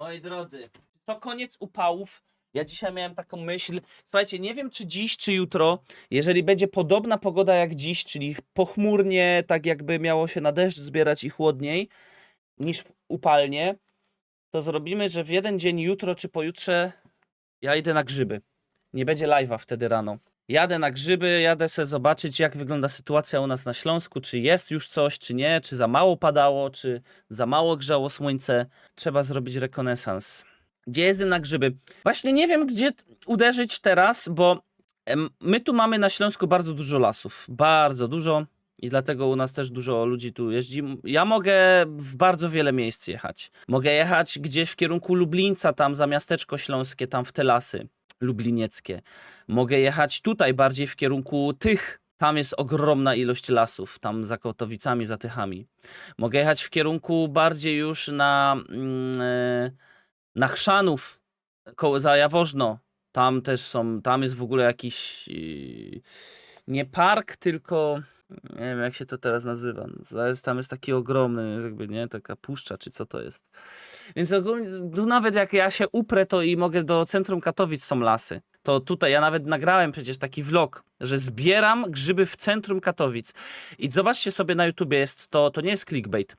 Moi drodzy, to koniec upałów. Ja dzisiaj miałem taką myśl. Słuchajcie, nie wiem czy dziś, czy jutro, jeżeli będzie podobna pogoda jak dziś, czyli pochmurnie, tak jakby miało się na deszcz zbierać i chłodniej niż upalnie, to zrobimy, że w jeden dzień, jutro czy pojutrze, ja idę na grzyby. Nie będzie live'a wtedy rano. Jadę na grzyby, jadę sobie zobaczyć, jak wygląda sytuacja u nas na Śląsku, czy jest już coś, czy nie, czy za mało padało, czy za mało grzało słońce. Trzeba zrobić rekonesans. Gdzie jeżdżę na grzyby? Właśnie nie wiem, gdzie uderzyć teraz, bo my tu mamy na Śląsku bardzo dużo lasów. Bardzo dużo. I dlatego u nas też dużo ludzi tu jeździ. Ja mogę w bardzo wiele miejsc jechać. Mogę jechać gdzieś w kierunku Lublińca, tam za miasteczko śląskie, tam w te lasy lublinieckie. Mogę jechać tutaj bardziej w kierunku tych. Tam jest ogromna ilość lasów, tam za Kotowicami, za Tychami. Mogę jechać w kierunku bardziej już na, mm, e, na Chrzanów, koło za Jaworzno. Tam też są, tam jest w ogóle jakiś yy, nie park, tylko nie wiem jak się to teraz nazywa. No, Tam jest taki ogromny, jakby nie, taka puszcza, czy co to jest. Więc ogólnie, tu nawet jak ja się uprę, to i mogę do centrum Katowic są lasy. To tutaj ja nawet nagrałem przecież taki vlog, że zbieram grzyby w centrum Katowic. I zobaczcie sobie na YouTubie, jest to, to nie jest clickbait,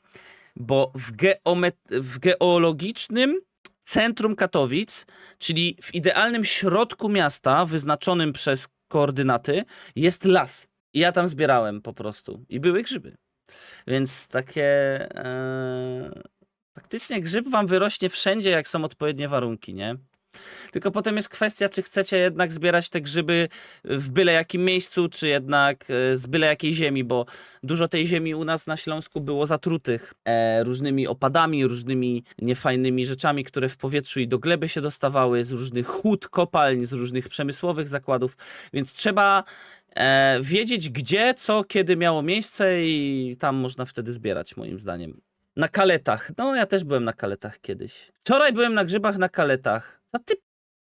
bo w, geomet- w geologicznym centrum Katowic, czyli w idealnym środku miasta, wyznaczonym przez koordynaty, jest las. I ja tam zbierałem po prostu. I były grzyby. Więc takie. E, faktycznie grzyb wam wyrośnie wszędzie, jak są odpowiednie warunki, nie? Tylko potem jest kwestia, czy chcecie jednak zbierać te grzyby w byle jakim miejscu, czy jednak e, z byle jakiej ziemi, bo dużo tej ziemi u nas na Śląsku było zatrutych e, różnymi opadami, różnymi niefajnymi rzeczami, które w powietrzu i do gleby się dostawały, z różnych hut, kopalń, z różnych przemysłowych zakładów, więc trzeba e, wiedzieć gdzie, co, kiedy miało miejsce i tam można wtedy zbierać, moim zdaniem. Na kaletach. No, ja też byłem na kaletach kiedyś. Wczoraj byłem na grzybach na kaletach. A ty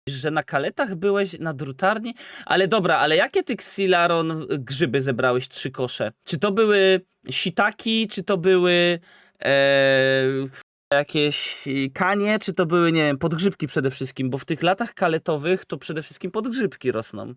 że na kaletach byłeś na drutarni? Ale dobra, ale jakie ty ksilaron grzyby zebrałeś trzy kosze? Czy to były sitaki, czy to były e, jakieś kanie, czy to były, nie wiem, podgrzybki przede wszystkim? Bo w tych latach kaletowych to przede wszystkim podgrzybki rosną.